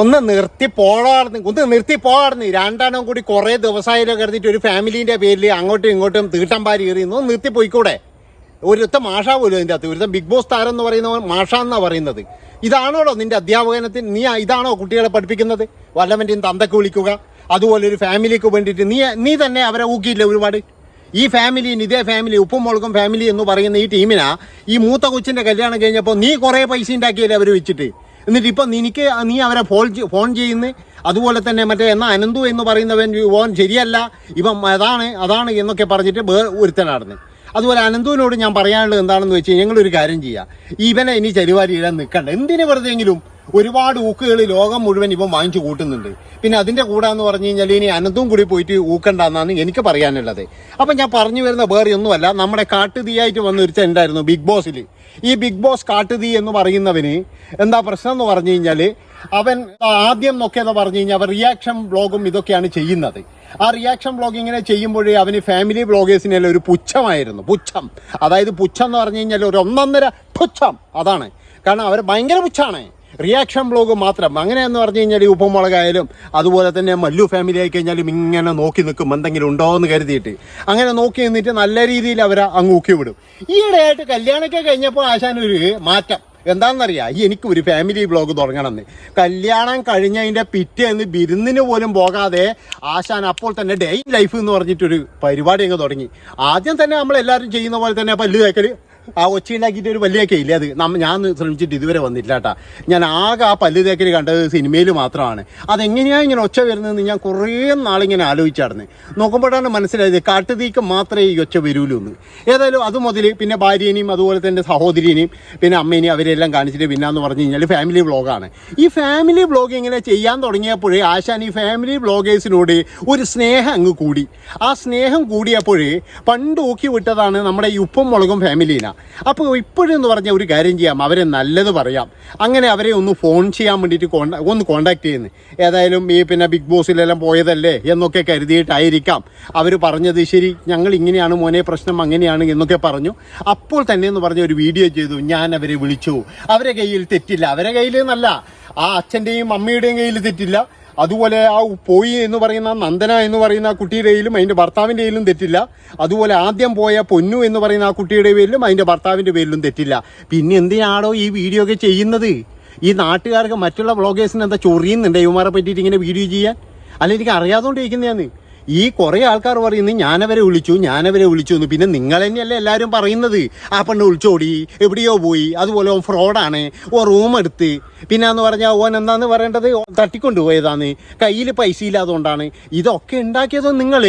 ഒന്ന് നിർത്തി പോടാർന്ന് ഒന്ന് നിർത്തി പോടാർന്ന് രണ്ടെണ്ണം കൂടി കുറേ ദിവസമായാലും കരുതിയിട്ട് ഒരു ഫാമിലീന്റെ പേരിൽ അങ്ങോട്ടും ഇങ്ങോട്ടും തീട്ടം പാരി എറിയുന്നു നിർത്തി പോയിക്കൂടെ? ഒരുത്ത മാഷ പോലും അതിന്റെ അകത്ത്. ഒരുത്ത ബിഗ് ബോസ് താരം എന്ന് പറയുന്നവൻ മാഷ എന്നാ പറയുന്നത്. ഇതാണോടോ നിന്റെ അധ്യാപകനത്തിന് നീ ഇതാണോ കുട്ടികളെ പഠിപ്പിക്കുന്നത്? വല്ലവന്റെയും തന്തക്ക് വിളിക്കുക. അതുപോലെ ഒരു ഫാമിലിക്ക് വേണ്ടിയിട്ട് നീ നീ തന്നെ അവരെ ഊക്കിയില്ല ഒരുപാട്? ഈ ഫാമിലിന് ഇതേ ഫാമിലി ഉപ്പും മുളകും ഫാമിലി എന്ന് പറയുന്ന ഈ ടീമിനാ ഈ മൂത്ത കൊച്ചിന്റെ കല്യാണം കഴിഞ്ഞപ്പോൾ നീ കുറേ പൈസ ഉണ്ടാക്കിയല്ലേ അവർ വെച്ചിട്ട്? എന്നിട്ട് ഇപ്പം നിനക്ക് നീ അവരെ ഫോൺ ഫോൺ ചെയ്യുന്നു. അതുപോലെ തന്നെ മറ്റേ എന്നാ അനന്തു എന്ന് പറയുന്നവൻ ഓൻ ശരിയല്ല. ഇപ്പം അതാണ് അതാണ് എന്നൊക്കെ പറഞ്ഞിട്ട് വേ ഒരുത്തനായിരുന്നു അതുപോലെ അനന്തുവിനോട് ഞാൻ പറയാനുള്ളത് എന്താണെന്ന് വെച്ച് ഞങ്ങളൊരു കാര്യം ചെയ്യാം. ഇവനെ ഇനി ചരിവാരി ഇടാൻ നിൽക്കണ്ട. എന്തിനു വെറുതെങ്കിലും ഒരുപാട് ഊക്കുകൾ ലോകം മുഴുവൻ ഇപ്പം വാങ്ങിച്ചു കൂട്ടുന്നുണ്ട്. പിന്നെ അതിന്റെ കൂടെ എന്ന് പറഞ്ഞു കഴിഞ്ഞാൽ ഇനി അനന്തും കൂടി പോയിട്ട് ഊക്കണ്ടെന്നാണ് എനിക്ക് പറയാനുള്ളത്. അപ്പം ഞാൻ പറഞ്ഞു വരുന്ന വേറെ ഒന്നുമല്ല നമ്മുടെ കാട്ടുതീയായിട്ട് വന്ന ഒരു ഉണ്ടായിരുന്നു ബിഗ് ബോസിൽ ഈ ബിഗ് ബോസ് കാട്ടുതീ എന്ന് പറയുന്നവന് എന്താ പ്രശ്നം എന്ന് പറഞ്ഞു കഴിഞ്ഞാൽ അവൻ ആദ്യം നോക്കിയെന്ന് പറഞ്ഞു കഴിഞ്ഞാൽ അവൻ റിയാക്ഷൻ ബ്ലോഗും ഇതൊക്കെയാണ് ചെയ്യുന്നത്. ആ റിയാക്ഷൻ ബ്ലോഗ് ഇങ്ങനെ ചെയ്യുമ്പോഴേ അവന് ഫാമിലി ബ്ലോഗേഴ്സിനെല്ലാം ഒരു പുച്ഛമായിരുന്നു. പുച്ഛം. അതായത് പുച്ഛം എന്ന് പറഞ്ഞു കഴിഞ്ഞാൽ ഒരു ഒന്നൊന്നര പുച്ഛം. അതാണ്. കാരണം അവർ ഭയങ്കര പുച്ഛാണ് റിയാക്ഷൻ ബ്ലോഗ് മാത്രം. അങ്ങനെയെന്ന് പറഞ്ഞു കഴിഞ്ഞാൽ ഈ ഉപ്പുമുളകായാലും അതുപോലെ തന്നെ മല്ലു ഫാമിലി ആയി കഴിഞ്ഞാലും ഇങ്ങനെ നോക്കി നിൽക്കും എന്തെങ്കിലും ഉണ്ടോ എന്ന് കരുതിയിട്ട്. അങ്ങനെ നോക്കി നിന്നിട്ട് നല്ല രീതിയിൽ അവരെ അങ്ങ് ഊക്കി വിടും. ഈയിടെയായിട്ട് കല്യാണമൊക്കെ കഴിഞ്ഞപ്പോൾ ആശാനൊരു മാറ്റം. എന്താണെന്നറിയാം? ഈ എനിക്ക് ഒരു ഫാമിലി ബ്ലോഗ് തുടങ്ങണമെന്ന്. കല്യാണം കഴിഞ്ഞതിന്റെ പിറ്റേന്ന് ബിരുന്നിന് പോലും പോകാതെ ആശാൻ അപ്പോൾ തന്നെ ഡേ ലൈഫ് എന്ന് പറഞ്ഞിട്ടൊരു പരിപാടി അങ്ങ് തുടങ്ങി. ആദ്യം തന്നെ നമ്മളെല്ലാവരും ചെയ്യുന്ന പോലെ തന്നെ പല്ലു തേക്കൽ ആ ഒച്ച ഉണ്ടാക്കിയിട്ട് ഒരു പല്ലിയൊക്കെ ഇല്ലേ അത്? ഞാൻ ശ്രമിച്ചിട്ട് ഇതുവരെ വന്നില്ല കേട്ടാ ഞാൻ ആകെ ആ പല്ല് തേക്കൽ കണ്ടത് സിനിമയിൽ മാത്രമാണ്. അതെങ്ങനെയാണ് ഇങ്ങനെ ഒച്ച വരുന്നതെന്ന് ഞാൻ കുറേ നാളിങ്ങനെ ആലോചിച്ചായിരുന്നു നോക്കുമ്പോഴാണ് മനസ്സിലായത് കാട്ടുതീക്ക് മാത്രമേ ഈ ഒച്ച വരൂലൂ എന്ന് ഏതായാലും അത് മുതൽ പിന്നെ ഭാര്യനെയും അതുപോലെ തന്നെ സഹോദരിനെയും പിന്നെ അമ്മേനെയും അവരെല്ലാം കാണിച്ചിട്ട് പിന്നാന്ന് പറഞ്ഞു കഴിഞ്ഞാൽ ഫാമിലി വ്ളോഗാണ് ഈ ഫാമിലി വ്ളോഗ് ഇങ്ങനെ ചെയ്യാൻ തുടങ്ങിയപ്പോഴേ ആശാൻ ഈ ഫാമിലി വ്ളോഗേഴ്സിനോട് ഒരു സ്നേഹം അങ്ങ് കൂടി. ആ സ്നേഹം കൂടിയപ്പോഴേ പണ്ട് ഊക്കി വിട്ടതാണ് നമ്മുടെ ഈ ഉപ്പും മുളകും ഫാമിലീന അപ്പോൾ ഇപ്പോഴെന്ന് പറഞ്ഞാൽ ഒരു കാര്യം ചെയ്യാം. അവരെ നല്ലത് പറയാം. അങ്ങനെ അവരെ ഒന്ന് ഫോൺ ചെയ്യാൻ വേണ്ടിയിട്ട് കോണ്ടാ ഒന്ന് കോണ്ടാക്ട് ചെയ്യുന്നത് ഏതായാലും ഈ പിന്നെ ബിഗ് ബോസിലെല്ലാം പോയതല്ലേ എന്നൊക്കെ കരുതിയിട്ടായിരിക്കാം. അവർ പറഞ്ഞത് ശരി ഞങ്ങൾ ഇങ്ങനെയാണ് മോനെ പ്രശ്നം അങ്ങനെയാണ് എന്നൊക്കെ പറഞ്ഞു. അപ്പോൾ തന്നെ എന്ന് പറഞ്ഞ ഒരു വീഡിയോ ചെയ്തു. ഞാൻ അവരെ വിളിച്ചു. അവരെ കയ്യിൽ തെറ്റില്ല. അവരെ കയ്യിൽ എന്നല്ല. ആ അച്ഛന്റെയും അമ്മയുടെയും കയ്യിൽ തെറ്റില്ല. അതുപോലെ ആ പോയി എന്ന് പറയുന്ന നന്ദന എന്ന് പറയുന്ന ആ കുട്ടിയുടെ കയ്യിലും അതിന്റെ ഭർത്താവിന്റെ കയ്യിലും തെറ്റില്ല. അതുപോലെ ആദ്യം പോയ പൊന്നു എന്ന് പറയുന്ന ആ കുട്ടിയുടെ പേരിലും അതിന്റെ ഭർത്താവിന്റെ പേരിലും തെറ്റില്ല. പിന്നെ എന്തിനാണോ ഈ വീഡിയോ ഒക്കെ ചെയ്യുന്നത്? ഈ നാട്ടുകാർക്ക് മറ്റുള്ള വ്ളോഗേഴ്സിന് എന്താ ചൊറിയുന്നുണ്ട്? ഇവന്മാരെ പറ്റിയിട്ട് ഇങ്ങനെ വീഡിയോ ചെയ്യാൻ? അല്ല എനിക്ക് അറിയാതുകൊണ്ടിരിക്കുന്നതാണ് ഈ കുറേ ആൾക്കാർ പറയുന്നത് ഞാനവരെ വിളിച്ചു ഞാനവരെ വിളിച്ചു എന്ന് പിന്നെ നിങ്ങൾ തന്നെയല്ലേ എല്ലാവരും പറയുന്നത്? ആ പെണ്ണ് വിളിച്ചോടി എവിടെയോ പോയി അതുപോലെ ഓൻ ഫ്രോഡാണ് ഓ റൂം എടുത്ത്. പിന്നെ എന്ന് പറഞ്ഞാൽ ഓൻ എന്താന്ന് പറയേണ്ടത്? തട്ടിക്കൊണ്ടുപോയതാണ് കയ്യിൽ പൈസ ഇല്ലാതുകൊണ്ടാണ് ഇതൊക്കെ ഉണ്ടാക്കിയതോ നിങ്ങൾ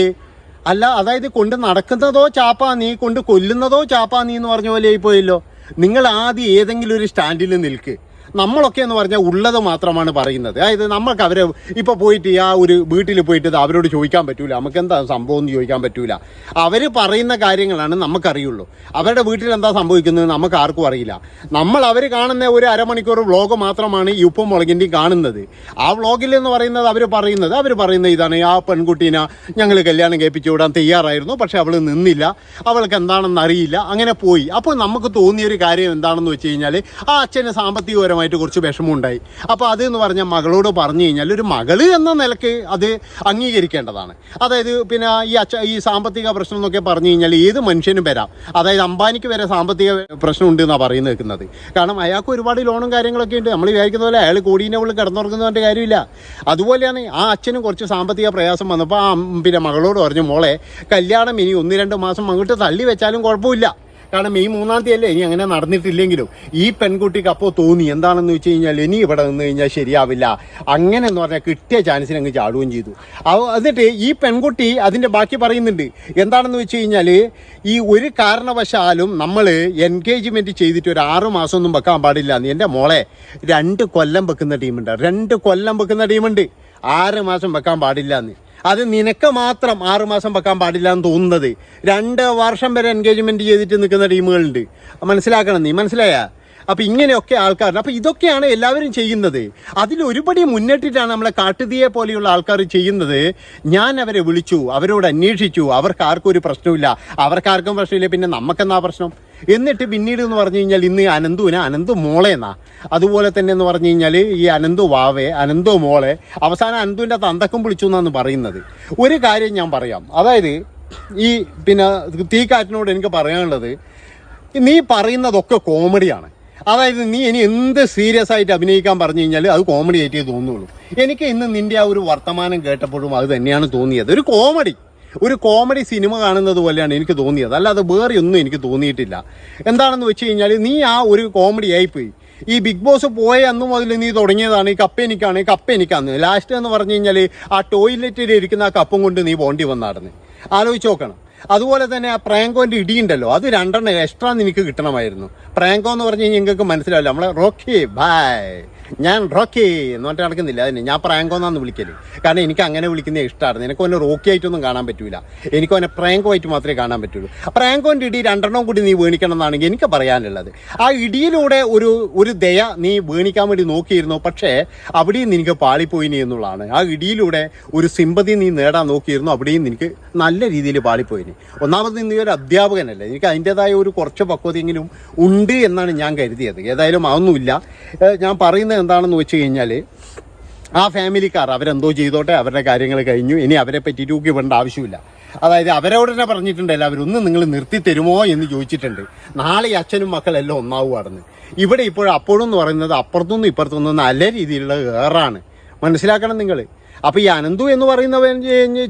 അല്ല അതായത് കൊണ്ട് നടക്കുന്നതോ ചാപ്പാ നീ കൊണ്ട് കൊല്ലുന്നതോ ചാപ്പാ നീ എന്ന് പറഞ്ഞ പോലെ ആയിപ്പോയല്ലോ. നിങ്ങൾ ആദ്യം ഏതെങ്കിലും ഒരു സ്റ്റാൻഡിൽ നിൽക്ക്. നമ്മളൊക്കെ എന്ന് പറഞ്ഞാൽ ഉള്ളത് മാത്രമാണ് പറയുന്നത്. അതായത് നമ്മൾക്ക് അവരെ ഇപ്പോൾ പോയിട്ട് ആ ഒരു വീട്ടിൽ പോയിട്ട് അവരോട് ചോദിക്കാൻ പറ്റൂല. നമുക്ക് എന്താ സംഭവം എന്ന് ചോദിക്കാൻ പറ്റൂല. അവർ പറയുന്ന കാര്യങ്ങളാണ് നമുക്കറിയുള്ളൂ. അവരുടെ വീട്ടിൽ എന്താ സംഭവിക്കുന്നത് നമുക്ക് ആർക്കും അറിയില്ല. നമ്മൾ അവർ കാണുന്ന ഒരു അരമണിക്കൂർ വ്ളോഗ് മാത്രമാണ് ഈ ഉപ്പും മുളകിന്റെയും കാണുന്നത്. ആ വ്ളോഗിൽ എന്ന് പറയുന്നത് അവർ പറയുന്നത്. അവർ പറയുന്ന ഇതാണ് ആ പെൺകുട്ടീനെ ഞങ്ങൾ കല്യാണം കേൾപ്പിച്ചു വിടാൻ തയ്യാറായിരുന്നു പക്ഷെ അവൾ നിന്നില്ല. അവൾക്ക് എന്താണെന്ന് അറിയില്ല. അങ്ങനെ പോയി. അപ്പോൾ നമുക്ക് തോന്നിയൊരു കാര്യം എന്താണെന്ന് വെച്ച് കഴിഞ്ഞാൽ ആ അച്ഛന് സാമ്പത്തികപരമായിട്ട് കുറച്ച് വിഷമമുണ്ടായി. അപ്പോൾ അത് എന്ന് പറഞ്ഞാൽ മകളോട് പറഞ്ഞു കഴിഞ്ഞാൽ ഒരു മകൾ എന്ന നിലയ്ക്ക് അത് അംഗീകരിക്കേണ്ടതാണ്. അതായത് പിന്നെ ഈ അച്ഛ ഈ സാമ്പത്തിക പ്രശ്നം എന്നൊക്കെ പറഞ്ഞു കഴിഞ്ഞാൽ ഏത് മനുഷ്യനും വരാം. അതായത് അംബാനിക്ക് വരെ സാമ്പത്തിക പ്രശ്നം ഉണ്ട് എന്നാണ് പറയുന്നത് നിൽക്കുന്നത് കാരണം അയാൾക്ക് ഒരുപാട് ലോണും കാര്യങ്ങളൊക്കെ ഉണ്ട്. നമ്മൾ വിചാരിക്കുന്ന പോലെ അയാൾ കോടീന്റെ ഉള്ളിൽ കിടന്നുറങ്ങുന്നതിന്റെ കാര്യമില്ല. അതുപോലെയാണ് ആ അച്ഛനും കുറച്ച് സാമ്പത്തിക പ്രയാസം വന്നപ്പോൾ ആ പിന്നെ മകളോട് പറഞ്ഞു മോളെ കല്യാണം ഇനി ഒന്ന് രണ്ട് മാസം അങ്ങോട്ട് തള്ളി വെച്ചാലും കുഴപ്പമില്ല. കാരണം ഈ മൂന്നാം തീയതി അല്ലേ ഇനി അങ്ങനെ നടന്നിട്ടില്ലെങ്കിലും ഈ പെൺകുട്ടിക്ക് അപ്പോൾ തോന്നി എന്താണെന്ന് വെച്ച് കഴിഞ്ഞാൽ ഇനി ഇവിടെ നിന്ന് കഴിഞ്ഞാൽ ശരിയാവില്ല. അങ്ങനെ എന്ന് പറഞ്ഞാൽ കിട്ടിയ ചാൻസിന് അങ്ങ് ചാടുകയും ചെയ്തു. എന്നിട്ട് ഈ പെൺകുട്ടി അതിന്റെ ബാക്കി പറയുന്നുണ്ട്. എന്താണെന്ന് വെച്ച് കഴിഞ്ഞാൽ ഈ ഒരു കാരണവശാലും നമ്മൾ എൻഗേജ്മെന്റ് ചെയ്തിട്ട് ഒരു ആറ് മാസമൊന്നും വെക്കാൻ പാടില്ല എന്റെ മോളെ രണ്ട് കൊല്ലം വെക്കുന്ന ടീമുണ്ട്. രണ്ട് കൊല്ലം വെക്കുന്ന ടീമുണ്ട്. ആറ് മാസം വെക്കാൻ പാടില്ല എന്ന്. അത് നിനക്ക് മാത്രം ആറുമാസം വെക്കാൻ പാടില്ല എന്ന് തോന്നുന്നത്. രണ്ട് വർഷം വരെ എൻഗേജ്മെന്റ് ചെയ്തിട്ട് നിൽക്കുന്ന ടീമുകളുണ്ട്. മനസ്സിലാക്കണം നീ മനസ്സിലായ? അപ്പോൾ ഇങ്ങനെയൊക്കെ ആൾക്കാരുണ്ട്. അപ്പം ഇതൊക്കെയാണ് എല്ലാവരും ചെയ്യുന്നത്. അതിലൊരുപടി മുന്നിട്ടിട്ടാണ് നമ്മളെ കാട്ടുതീയെ പോലെയുള്ള ആൾക്കാർ ചെയ്യുന്നത്. ഞാൻ അവരെ വിളിച്ചു അവരോട് അന്വേഷിച്ചു. അവർക്ക് ആർക്കും ഒരു പ്രശ്നമില്ല അവർക്കാർക്കും പ്രശ്നമില്ല. പിന്നെ നമുക്കെന്നാ പ്രശ്നം? എന്നിട്ട് പിന്നീട് എന്ന് പറഞ്ഞു കഴിഞ്ഞാൽ ഇന്ന് അനന്തുവിനെ അനന്തു മോളെന്നാ. അതുപോലെ തന്നെ എന്ന് പറഞ്ഞു കഴിഞ്ഞാൽ ഈ അനന്തു വാവേ അനന്തു മോളെ അവസാനം അനന്തുവിന്റെ തന്തക്കം വിളിച്ചു എന്നാണ് പറയുന്നത്. ഒരു കാര്യം ഞാൻ പറയാം. അതായത് ഈ പിന്നെ തീക്കാറ്റിനോട് എനിക്ക് പറയാനുള്ളത് നീ പറയുന്നതൊക്കെ കോമഡിയാണ്. അതായത് നീ ഇനി എന്ത് സീരിയസ് ആയിട്ട് അഭിനയിക്കാൻ പറഞ്ഞു കഴിഞ്ഞാൽ അത് കോമഡി ആയിട്ടേ തോന്നുള്ളൂ. എനിക്ക് ഇന്ന് നിന്റെ ആ ഒരു വർത്തമാനം കേട്ടപ്പോഴും അത് തന്നെയാണ് തോന്നിയത്. ഒരു കോമഡി. ഒരു കോമഡി സിനിമ കാണുന്നത് പോലെയാണ് എനിക്ക് തോന്നിയത്. അല്ലാതെ വേറെ ഒന്നും എനിക്ക് തോന്നിയിട്ടില്ല. എന്താണെന്ന് വെച്ച് കഴിഞ്ഞാൽ നീ ആ ഒരു കോമഡി ആയിപ്പോയി. ഈ ബിഗ് ബോസ് പോയ അന്ന് മുതൽ നീ തുടങ്ങിയതാണ് ഈ കപ്പ് എനിക്കാണ് ഈ കപ്പ് എനിക്കാന്ന് ലാസ്റ്റ് എന്ന് പറഞ്ഞു കഴിഞ്ഞാൽ ആ ടോയ്ലറ്റിൽ ഇരിക്കുന്ന ആ കപ്പും കൊണ്ട് നീ പോണ്ടി വന്നാടുന്നു ആലോചിച്ച് നോക്കണം. അതുപോലെ തന്നെ ആ പ്രാങ്കോന്റെ ഇടിയുണ്ടല്ലോ അത് രണ്ടെണ്ണം എക്സ്ട്രാ നിനക്ക് കിട്ടണമായിരുന്നു. പ്രാങ്കോ എന്ന് പറഞ്ഞു കഴിഞ്ഞാൽ നിങ്ങൾക്ക് മനസ്സിലാവില്ല. നമ്മളെ റോക്കി ബായ് ഞാൻ റോക്കി എന്ന് പറഞ്ഞിട്ട് നടക്കുന്നില്ല. അതിന് ഞാൻ പ്രാങ്കോ എന്നാന്ന് വിളിക്കൽ. കാരണം എനിക്ക് അങ്ങനെ വിളിക്കുന്നത് ഇഷ്ടമാണ് എനിക്ക് അവനെ റോക്കി ആയിട്ടൊന്നും കാണാൻ പറ്റൂല. എനിക്ക് അവനെ പ്രാങ്കോ ആയിട്ട് മാത്രമേ കാണാൻ പറ്റുള്ളൂ. പ്രാങ്കോന്റെ ഇടി രണ്ടെണ്ണം കൂടി നീ വീണിക്കണം എന്നാണെങ്കിൽ എനിക്ക് പറയാനുള്ളത്. ആ ഇടിയിലൂടെ ഒരു ഒരു ദയ നീ വീണിക്കാൻ വേണ്ടി നോക്കിയിരുന്നു. പക്ഷേ അവിടെയും നിനക്ക് പാളിപ്പോയി നീ എന്നുള്ളതാണ്. ആ ഇടിയിലൂടെ ഒരു സിമ്പതി നീ നേടാൻ നോക്കിയിരുന്നു. അവിടെയും നിനക്ക് നല്ല രീതിയിൽ പാളിപ്പോയിനി ഒന്നാമത് നീ ഒരു അധ്യാപകനല്ലേ. എനിക്ക് അതിന്റെതായ ഒരു കുറച്ച് പക്വതയെങ്കിലും ഉണ്ട് എന്നാണ് ഞാൻ കരുതിയത്. ഏതായാലും അതൊന്നുമില്ല. ഞാൻ ഞാൻ പറയുന്നത് എന്താണെന്ന് വെച്ച് കഴിഞ്ഞാൽ ആ ഫാമിലിക്കാർ അവരെന്തോ ചെയ്തോട്ടെ അവരുടെ കാര്യങ്ങൾ കഴിഞ്ഞു. ഇനി അവരെ പറ്റി ഊക്കി വേണ്ട ആവശ്യമില്ല. അതായത് അവരോട് തന്നെ പറഞ്ഞിട്ടുണ്ട് എല്ലാവരും ഒന്ന് നിങ്ങൾ നിർത്തി തരുമോ? എന്ന് ചോദിച്ചിട്ടുണ്ട്. നാളെ അച്ഛനും മക്കളെല്ലാം ഒന്നാവുകയാണെന്ന്. ഇവിടെ ഇപ്പോഴും അപ്പോഴും എന്ന് പറയുന്നത് അപ്പുറത്തുനിന്നും ഇപ്പുറത്തുനിന്നും നല്ല രീതിയിലുള്ള ഏറാണ് മനസ്സിലാക്കണം നിങ്ങൾ. അപ്പോൾ ഈ അനന്തു എന്ന് പറയുന്നവൻ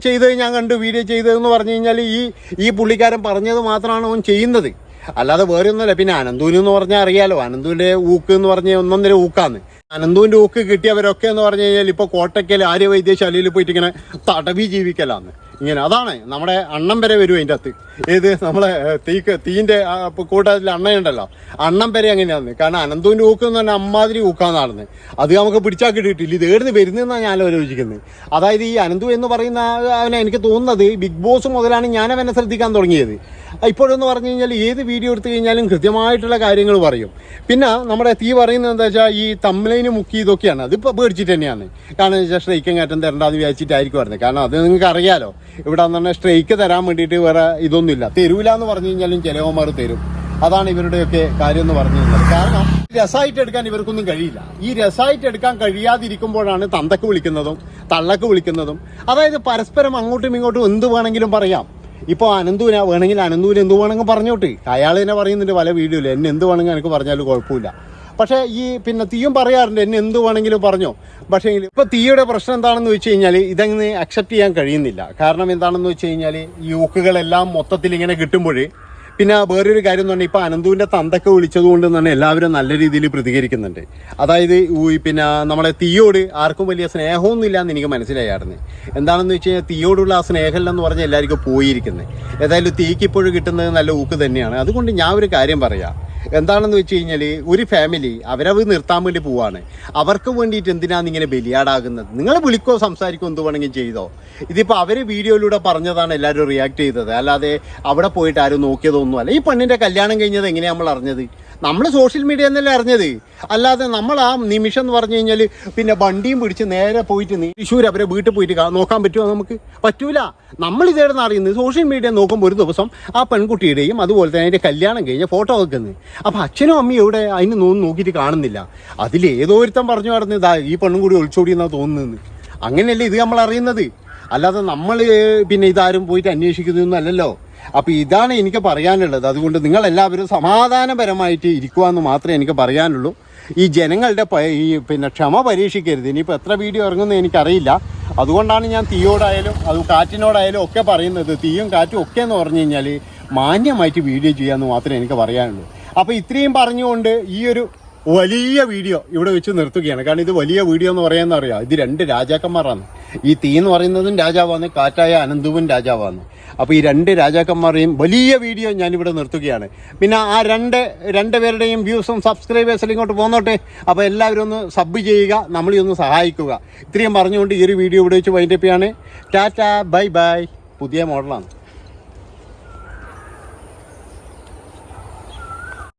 ചെയ്ത് ഞാൻ കണ്ടു വീഡിയോ ചെയ്തതെന്ന് പറഞ്ഞു കഴിഞ്ഞാൽ ഈ ഈ പുള്ളിക്കാരൻ പറഞ്ഞത് മാത്രമാണ് അവൻ ചെയ്യുന്നത്. അല്ലാതെ വേറെ ഒന്നുമല്ല. പിന്നെ അനന്തുവിന് എന്ന് പറഞ്ഞാൽ അറിയാലോ. അനന്തുവിന്റെ ഊക്ക് എന്ന് പറഞ്ഞ ഒന്നൊന്നര ഊക്കാന്ന്. അനന്തുവിന്റെ ഊക്ക് കിട്ടിയവരൊക്കെ എന്ന് പറഞ്ഞു കഴിഞ്ഞാൽ ഇപ്പൊ കോട്ടയ്ക്കൽ ആര്യ വൈദ്യശാലയിൽ പോയിട്ട് ഇങ്ങനെ തടവി ജീവിക്കലാന്ന്. ഇങ്ങനെ അതാണ് നമ്മുടെ അണ്ണം വരെ വരും അതിന്റെ അകത്ത്. ഏത്? നമ്മളെ തീക്ക് തീന്റെ കൂട്ടത്തിൽ അണ്ണയുണ്ടല്ലോ. അണ്ണം വരെ അങ്ങനെയാന്ന്. കാരണം അനന്തുവിന്റെ ഊക്ക് എന്ന് പറഞ്ഞാൽ അമ്മാതിരി ഊക്കാന്നാണ് അത് നമുക്ക് പിടിച്ചാൽ കിട്ടിയിട്ടില്ല. ഇത് ഏടുന്ന് വരുന്നതെന്നാണ് ഞാൻ ആലോചിക്കുന്നത്. അതായത് ഈ അനന്തു എന്ന് പറയുന്ന അവനെ എനിക്ക് തോന്നുന്നത് ബിഗ് ബോസ് മുതലാണ് ഞാൻ അവനെ ശ്രദ്ധിക്കാൻ തുടങ്ങിയത്. ഇപ്പോഴെന്ന് പറഞ്ഞു കഴിഞ്ഞാൽ ഏത് വീഡിയോ എടുത്തു കഴിഞ്ഞാലും കൃത്യമായിട്ടുള്ള കാര്യങ്ങൾ പറയും. പിന്നെ നമ്മുടെ തീ പറയുന്നത് എന്താ വെച്ചാൽ ഈ തമ്മിലൈന് മുക്കി ഇതൊക്കെയാണ്. അതിപ്പോൾ പേടിച്ചിട്ട് തന്നെയാണ്. കാരണം വെച്ചാൽ സ്ട്രൈക്കും കയറ്റം തരണ്ടാന്ന് വിചാരിച്ചിട്ടായിരിക്കും പറഞ്ഞത് കാരണം അത് നിങ്ങൾക്ക് അറിയാലോ. ഇവിടെ എന്ന് പറഞ്ഞാൽ സ്ട്രൈക്ക് തരാൻ വേണ്ടിയിട്ട് വേറെ ഇതൊന്നുമില്ല. തരൂല എന്ന് പറഞ്ഞു കഴിഞ്ഞാലും ചിലവന്മാർ തരും. അതാണ് ഇവരുടെയൊക്കെ കാര്യം എന്ന് പറഞ്ഞു കഴിഞ്ഞാൽ. കാരണം രസമായിട്ട് എടുക്കാൻ ഇവർക്കൊന്നും കഴിയില്ല. ഈ രസമായിട്ട് എടുക്കാൻ കഴിയാതിരിക്കുമ്പോഴാണ് തന്തക്ക് വിളിക്കുന്നതും തള്ളക്ക് വിളിക്കുന്നതും. അതായത് പരസ്പരം അങ്ങോട്ടും ഇങ്ങോട്ടും എന്ത് വേണമെങ്കിലും പറയാം. ഇപ്പോൾ അനന്തുവിനെ വേണമെങ്കിൽ അനന്തുവിന് എന്ത് വേണമെങ്കിൽ പറഞ്ഞോട്ട്. അയാൾ തന്നെ പറയുന്നുണ്ട് പല വീഡിയോയിൽ എന്നെ എന്ത് വേണമെങ്കിൽ എനിക്ക് പറഞ്ഞാലും കുഴപ്പമില്ല. പക്ഷേ ഈ പിന്നെ തീയും പറയാറുണ്ട് എന്നെ എന്ത് വേണമെങ്കിലും പറഞ്ഞോ. പക്ഷേ ഇപ്പോൾ തീയുടെ പ്രശ്നം എന്താണെന്ന് വെച്ച് കഴിഞ്ഞാൽ ഇതങ്ങ് അക്സെപ്റ്റ് ചെയ്യാൻ കഴിയുന്നില്ല. കാരണം എന്താണെന്ന് വെച്ച് കഴിഞ്ഞാൽ ഈ ഊക്കുകളെല്ലാം മൊത്തത്തിൽ ഇങ്ങനെ കിട്ടുമ്പോൾ പിന്നെ വേറൊരു കാര്യം എന്ന് പറഞ്ഞാൽ ഇപ്പോൾ അനന്തുവിന്റെ തന്തൊക്കെ വിളിച്ചതുകൊണ്ട് തന്നെ എല്ലാവരും നല്ല രീതിയിൽ പ്രതികരിക്കുന്നുണ്ട്. അതായത് പിന്നെ നമ്മളെ തീയോട് ആർക്കും വലിയ സ്നേഹമൊന്നും ഇല്ലയെന്ന് എനിക്ക് മനസ്സിലായിരുന്നു എന്താണെന്ന് വെച്ച് കഴിഞ്ഞാൽ തീയോടുള്ള ആ സ്നേഹമില്ലെന്ന് പറഞ്ഞാൽ എല്ലാവർക്കും പോയിരിക്കുന്നത് ഏതായാലും തീക്ക് ഇപ്പോഴും കിട്ടുന്നത് നല്ല ഊക്ക് തന്നെയാണ്. അതുകൊണ്ട് ഞാൻ ഒരു കാര്യം പറയാം എന്താണെന്ന് വെച്ച് കഴിഞ്ഞാൽ ഒരു ഫാമിലി അവരവ് നിർത്താൻ വേണ്ടി പോവാണ്. അവർക്ക് വേണ്ടിയിട്ട് എന്തിനാണ് ഇങ്ങനെ ബലിയാടാകുന്നത്? നിങ്ങൾ വിളിക്കോ സംസാരിക്കോ എന്ത് വേണമെങ്കിലും ചെയ്തോ. ഇതിപ്പോൾ അവർ വീഡിയോയിലൂടെ പറഞ്ഞതാണ് എല്ലാവരും റിയാക്ട് ചെയ്തത്. അല്ലാതെ അവിടെ പോയിട്ട് ആരും നോക്കിയതൊന്നുമല്ല ഈ പെണ്ണിന്റെ കല്യാണം കഴിഞ്ഞത് എങ്ങനെയാണ് നമ്മൾ അറിഞ്ഞത്? നമ്മൾ സോഷ്യൽ മീഡിയ എന്നല്ലേ അറിഞ്ഞത്? അല്ലാതെ നമ്മൾ ആ നിമിഷം എന്ന് പറഞ്ഞു കഴിഞ്ഞാൽ പിന്നെ വണ്ടിയും പിടിച്ച് നേരെ പോയിട്ട് നീ തൃശ്ശൂർ അവരെ വീട്ടിൽ പോയിട്ട് നോക്കാൻ പറ്റുമോ നമുക്ക്? പറ്റൂല. നമ്മൾ ഇതേടെന്ന് അറിയുന്നത് സോഷ്യൽ മീഡിയ നോക്കുമ്പോൾ ഒരു ദിവസം ആ പെൺകുട്ടിയുടെയും അതുപോലെ തന്നെ അതിന്റെ കല്യാണം കഴിഞ്ഞ ഫോട്ടോ വെക്കുന്നത് അപ്പോൾ അച്ഛനും അമ്മയും എവിടെ അതിന് നോന്ന് നോക്കിയിട്ട് കാണുന്നില്ല. അതിൽ ഏതോ ഒരുത്തൻ പറഞ്ഞു നടന്നു ഇതാ ഈ പെണ്ണും കൂടി ഒളിച്ചോടി എന്നാ തോന്നുന്നത്. അങ്ങനെയല്ലേ ഇത് നമ്മൾ അറിയുന്നത്? അല്ലാതെ നമ്മൾ പിന്നെ ഇതാരും പോയിട്ട് അന്വേഷിക്കുന്നൊന്നും അല്ലല്ലോ. അപ്പൊ ഇതാണ് എനിക്ക് പറയാനുള്ളത്. അതുകൊണ്ട് നിങ്ങൾ എല്ലാവരും സമാധാനപരമായിട്ട് ഇരിക്കുവാന്ന് മാത്രമേ എനിക്ക് പറയാനുള്ളൂ. ഈ ജനങ്ങളുടെ ഈ പിന്നെ ക്ഷമ പരീക്ഷിക്കരുത്. ഇനിയിപ്പോൾ എത്ര വീഡിയോ ഇറങ്ങുന്നത് എനിക്കറിയില്ല. അതുകൊണ്ടാണ് ഞാൻ തീയോടായാലും അത് കാറ്റിനോടായാലും ഒക്കെ പറയുന്നത്. തീയും കാറ്റും ഒക്കെ എന്ന് പറഞ്ഞു കഴിഞ്ഞാൽ മാന്യമായിട്ട് വീഡിയോ ചെയ്യാമെന്ന് മാത്രമേ എനിക്ക് പറയാനുള്ളൂ. അപ്പോൾ ഇത്രയും പറഞ്ഞുകൊണ്ട് ഈ ഒരു വലിയ വീഡിയോ ഇവിടെ വെച്ച് നിർത്തുകയാണ്. കാരണം ഇത് വലിയ വീഡിയോ എന്ന് പറയാമെന്ന് അറിയാം. ഇത് രണ്ട് രാജാക്കന്മാരാണ്. ഈ തീ എന്ന് പറയുന്നതും രാജാവാണ് കാറ്റായ അനന്തുവും രാജാവാണ്. അപ്പോൾ ഈ രണ്ട് രാജാക്കന്മാരെയും വലിയ വീഡിയോ ഞാനിവിടെ നിർത്തുകയാണ്. പിന്നെ ആ രണ്ട് രണ്ട് പേരുടെയും വ്യൂസും സബ്സ്ക്രൈബേഴ്സിലും ഇങ്ങോട്ട് പോന്നോട്ടെ. അപ്പോൾ എല്ലാവരും ഒന്ന് സബ് ചെയ്യുക നമ്മളെ ഒന്ന് സഹായിക്കുക. ഇത്രയും പറഞ്ഞുകൊണ്ട് ഈ ഒരു വീഡിയോ ഇവിടെ വെച്ച് വൈൻഡപ്പിയാണ് ടാറ്റ ബൈ ബൈ. പുതിയ മോഡലാണ്.